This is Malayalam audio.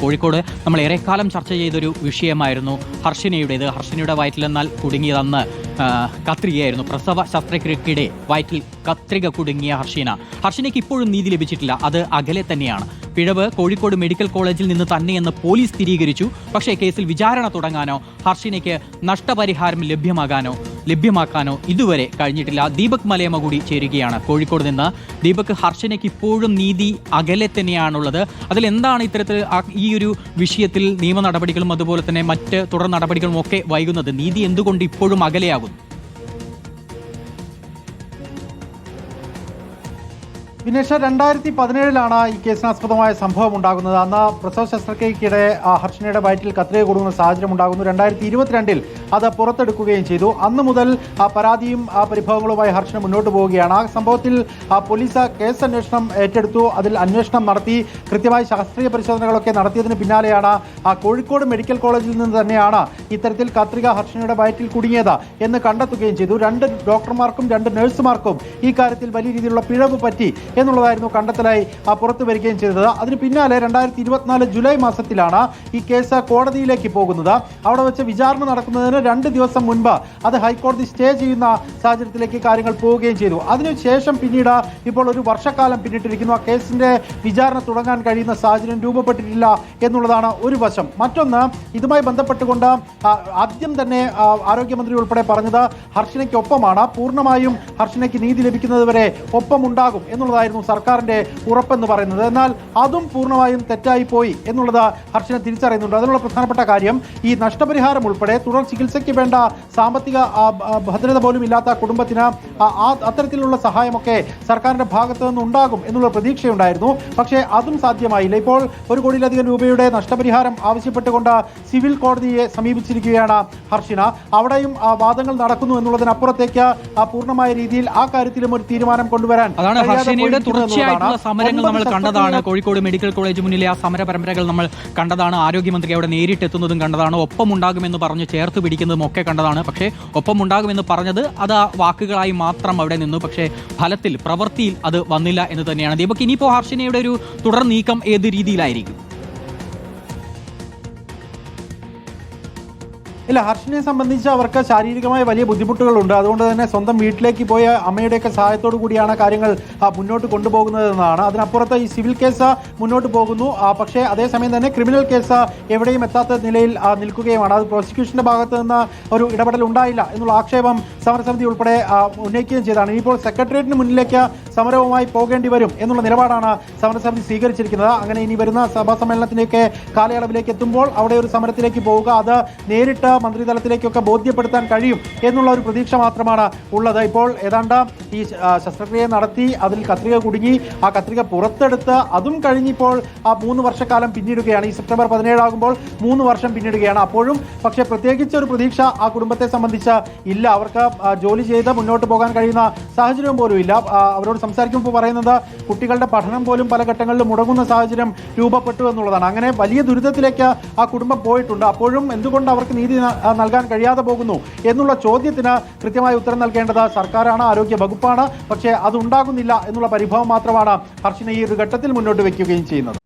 കോഴിക്കോട് നമ്മൾ ഏറെക്കാലം ചർച്ച ചെയ്തൊരു വിഷയമായിരുന്നു ഹർഷിനയുടേത്. ഹർഷിനയുടെ വയറ്റിലെന്നാൽ കുടുങ്ങിയതന്ന് കത്രികയായിരുന്നു. പ്രസവ ശസ്ത്രക്രിയക്കിടെ വയറ്റിൽ കത്രിക കുടുങ്ങിയ ഹർഷിന. ഹർഷിനയ്ക്ക് ഇപ്പോഴും നീതി ലഭിച്ചിട്ടില്ല. അത് അകലെ തന്നെയാണ്. പിഴവ് കോഴിക്കോട് മെഡിക്കൽ കോളേജിൽ നിന്ന് തന്നെയെന്ന് പോലീസ് സ്ഥിരീകരിച്ചു. പക്ഷേ കേസിൽ വിചാരണ തുടങ്ങാനോ ഹർഷിനയ്ക്ക് നഷ്ടപരിഹാരം ലഭ്യമാകാനോ ലഭ്യമാക്കാനോ ഇതുവരെ കഴിഞ്ഞിട്ടില്ല. ദീപക് മലയമ്മ കൂടി ചേരുകയാണ്. കോഴിക്കോട് നിന്ന് ദീപക് ഹർഷനയ്ക്ക് ഇപ്പോഴും നീതി അകലെ തന്നെയാണുള്ളത്. അതിൽ എന്താണ് ഇത്തരത്തിൽ ഈ ഒരു വിഷയത്തിൽ നിയമ നടപടികളും അതുപോലെ തന്നെ മറ്റ് തുടർ നടപടികളും ഒക്കെ വൈകുന്നത്? നീതി എന്തുകൊണ്ട് ഇപ്പോഴും അകലെയാകുന്നു? വിനേഷ രണ്ടായിരത്തി പതിനേഴിലാണ് ഈ കേസിനാസ്പദമായ സംഭവം ഉണ്ടാകുന്നത്. അന്ന് പ്രസവ ശസ്ത്രക്രിയക്കിടെ ഹർഷനയുടെ വയറ്റിൽ കത്രിക കൊടുക്കുന്ന സാഹചര്യം ഉണ്ടാകുന്നു. രണ്ടായിരത്തി ഇരുപത്തിരണ്ടിൽ അത് പുറത്തെടുക്കുകയും ചെയ്തു. അന്ന് മുതൽ പരാതിയും പരിഭവങ്ങളുമായി ഹർഷന മുന്നോട്ട് പോവുകയാണ്. ആ സംഭവത്തിൽ പോലീസ് കേസ് അന്വേഷണം ഏറ്റെടുത്തു. അതിൽ അന്വേഷണം നടത്തി കൃത്യമായി ശാസ്ത്രീയ പരിശോധനകളൊക്കെ നടത്തിയതിന് പിന്നാലെയാണ് കോഴിക്കോട് മെഡിക്കൽ കോളേജിൽ നിന്ന് തന്നെയാണ് ഇത്തരത്തിൽ കത്രിക ഹർഷനയുടെ വയറ്റിൽ കുടുങ്ങിയത് എന്ന് കണ്ടെത്തുകയും ചെയ്തു. രണ്ട് ഡോക്ടർമാർക്കും രണ്ട് നഴ്സുമാർക്കും ഈ കാര്യത്തിൽ വലിയ രീതിയിലുള്ള പിഴവ് പറ്റി എന്നുള്ളതായിരുന്നു കണ്ടെത്തലായി പുറത്തു വരികയും ചെയ്തത്. അതിന് പിന്നാലെ രണ്ടായിരത്തി ഇരുപത്തിനാല് ജൂലൈ മാസത്തിലാണ് ഈ കേസ് കോടതിയിലേക്ക് പോകുന്നത്. അവിടെ വെച്ച് വിചാരണ നടക്കുന്നതിന് രണ്ട് ദിവസം മുൻപ് അത് ഹൈക്കോടതി സ്റ്റേ ചെയ്യുന്ന സാഹചര്യത്തിലേക്ക് കാര്യങ്ങൾ പോവുകയും ചെയ്തു. അതിനുശേഷം പിന്നീട് ഇപ്പോൾ ഒരു വർഷക്കാലം പിന്നിട്ടിരിക്കുന്നു. ആ കേസിന്റെ വിചാരണ തുടങ്ങാൻ കഴിയുന്ന സാഹചര്യം രൂപപ്പെട്ടിട്ടില്ല എന്നുള്ളതാണ് ഒരു വശം. മറ്റൊന്ന് ഇതുമായി ബന്ധപ്പെട്ടുകൊണ്ട് ആദ്യം തന്നെ ആരോഗ്യമന്ത്രി ഉൾപ്പെടെ പറഞ്ഞത് ഹർഷനയ്ക്കൊപ്പമാണ് പൂർണമായും ഹർഷനയ്ക്ക് നീതി ലഭിക്കുന്നതുവരെ ഒപ്പമുണ്ടാകും എന്നുള്ളതായിരുന്നു സർക്കാരിന്റെ ഉറപ്പെന്ന് പറയുന്നത്. എന്നാൽ അതും പൂർണമായും തെറ്റായി പോയി എന്നുള്ളത് ഹർഷന തിരിച്ചറിയുന്നുണ്ട്. അതിനുള്ള പ്രധാനപ്പെട്ട കാര്യം ഈ നഷ്ടപരിഹാരം ഉൾപ്പെടെ തുടർ ചികിത്സയ്ക്ക് വേണ്ട സാമ്പത്തിക ഭദ്രത പോലും ഇല്ലാത്ത കുടുംബത്തിന് അത്തരത്തിലുള്ള സഹായമൊക്കെ സർക്കാരിന്റെ ഭാഗത്തു നിന്ന് ഉണ്ടാകും എന്നുള്ള പ്രതീക്ഷയുണ്ടായിരുന്നു. പക്ഷേ അതും സാധ്യമായില്ല. ഇപ്പോൾ ഒരു കോടിയിലധികം രൂപയുടെ നഷ്ടപരിഹാരം ആവശ്യപ്പെട്ടുകൊണ്ട് സിവിൽ കോടതിയെ സമീപിച്ചിരിക്കുകയാണ് ഹർഷിന. അവിടെയും വാദങ്ങൾ നടക്കുന്നു എന്നുള്ളതിനപ്പുറത്തേക്ക് പൂർണമായ രീതിയിൽ ആ കാര്യത്തിലും ഒരു തീരുമാനം കൊണ്ടുവരാൻ അതാണ് ഹർഷനയുടെ പോയിരിക്കുന്നു തുടർച്ചയായിട്ടുള്ള സമരങ്ങൾ നമ്മൾ കണ്ടതാണ്. കോഴിക്കോട് മെഡിക്കൽ കോളേജ് മുന്നിലെ ആ സമര പരമ്പരകൾ നമ്മൾ കണ്ടതാണ്. ആരോഗ്യമന്ത്രി അവിടെ നേരിട്ടെത്തുന്നതും കണ്ടതാണ്. ഒപ്പമുണ്ടാകുമെന്ന് പറഞ്ഞ് ചേർത്ത് പിടിക്കുന്നതും ഒക്കെ കണ്ടതാണ്. പക്ഷേ ഒപ്പമുണ്ടാകുമെന്ന് പറഞ്ഞത് അത് ആ വാക്കുകളായി മാത്രം അവിടെ നിന്നു. പക്ഷേ ഫലത്തിൽ പ്രവൃത്തിയിൽ അത് വന്നില്ല എന്ന് തന്നെയാണ്. ദീപക് ഇനിയിപ്പോൾ ഹർഷനയുടെ ഒരു തുടർ നീക്കം ഏത് രീതിയിലായിരിക്കും? ഇല്ല ഹർഷിനെ സംബന്ധിച്ച് അവർക്ക് ശാരീരികമായ വലിയ ബുദ്ധിമുട്ടുകളുണ്ട്. അതുകൊണ്ട് തന്നെ സ്വന്തം വീട്ടിലേക്ക് പോയ അമ്മയുടെയൊക്കെ സഹായത്തോടു കൂടിയാണ് കാര്യങ്ങൾ മുന്നോട്ട് കൊണ്ടുപോകുന്നത് എന്നാണ് അതിനപ്പുറത്ത് ഈ സിവിൽ കേസ് മുന്നോട്ട് പോകുന്നു. പക്ഷേ അതേസമയം തന്നെ ക്രിമിനൽ കേസ് എവിടെയും എത്താത്ത നിലയിൽ നിൽക്കുകയുമാണ്. അത് പ്രോസിക്യൂഷന്റെ ഭാഗത്ത് നിന്ന് ഒരു ഇടപെടൽ ഉണ്ടായില്ല എന്നുള്ള ആക്ഷേപം സമരസമിതി ഉൾപ്പെടെ ഉന്നയിക്കുകയും ചെയ്താണ് ഇനിയിപ്പോൾ സെക്രട്ടേറിയറ്റിന് മുന്നിലേക്ക് സമരവുമായി പോകേണ്ടി വരും എന്നുള്ള നിലപാടാണ് സമരസമിതി സ്വീകരിച്ചിരിക്കുന്നത്. അങ്ങനെ ഇനി വരുന്ന സഭാ സമ്മേളനത്തിലേക്ക് കാലയളവിലേക്ക് എത്തുമ്പോൾ അവിടെ ഒരു സമരത്തിലേക്ക് പോവുക അത് നേരിട്ട് മന്ത്രിതലത്തിലേക്കൊക്കെ ബോധ്യപ്പെടുത്താൻ കഴിയും എന്നുള്ള ഒരു പ്രതീക്ഷ മാത്രമാണ് ഉള്ളത്. ഇപ്പോൾ ഏതാണ്ട് ഈ ശസ്ത്രക്രിയ നടത്തി അതിൽ കത്രിക കുടുങ്ങി ആ കത്രിക പുറത്തെടുത്ത് അതും കഴിഞ്ഞിപ്പോൾ ആ മൂന്ന് വർഷക്കാലം പിന്നിടുകയാണ്. ഈ സെപ്റ്റംബർ പതിനേഴാകുമ്പോൾ മൂന്ന് വർഷം പിന്നിടുകയാണ്. അപ്പോഴും പക്ഷേ പ്രത്യേകിച്ച് ഒരു പ്രതീക്ഷ ആ കുടുംബത്തെ സംബന്ധിച്ച് ഇല്ല. അവർക്ക് ജോലി ചെയ്ത് മുന്നോട്ട് പോകാൻ കഴിയുന്ന സാഹചര്യം പോലും ഇല്ല. അവരോട് സംസാരിക്കുമ്പോൾ പറയുന്നത് കുട്ടികളുടെ പഠനം പോലും പല ഘട്ടങ്ങളിലും മുടങ്ങുന്ന സാഹചര്യം രൂപപ്പെട്ടു എന്നുള്ളതാണ്. അങ്ങനെ വലിയ ദുരിതത്തിലേക്ക് ആ കുടുംബം പോയിട്ടുണ്ട്. അപ്പോഴും എന്തുകൊണ്ട് അവർക്ക് നീതി നൽകാൻ കഴിയാതെ പോകുന്നു എന്നുള്ള ചോദ്യത്തിന് കൃത്യമായ ഉത്തരം നൽകേണ്ടത് സർക്കാരാണ് ആരോഗ്യ വകുപ്പാണ് പക്ഷേ അതുണ്ടാകുന്നില്ല എന്നുള്ള പരിഭവം മാത്രമാണ് ഹർഷിനെ ഈ ഒരു ഘട്ടത്തിൽ മുന്നോട്ട് വയ്ക്കുകയും ചെയ്യുന്നത്.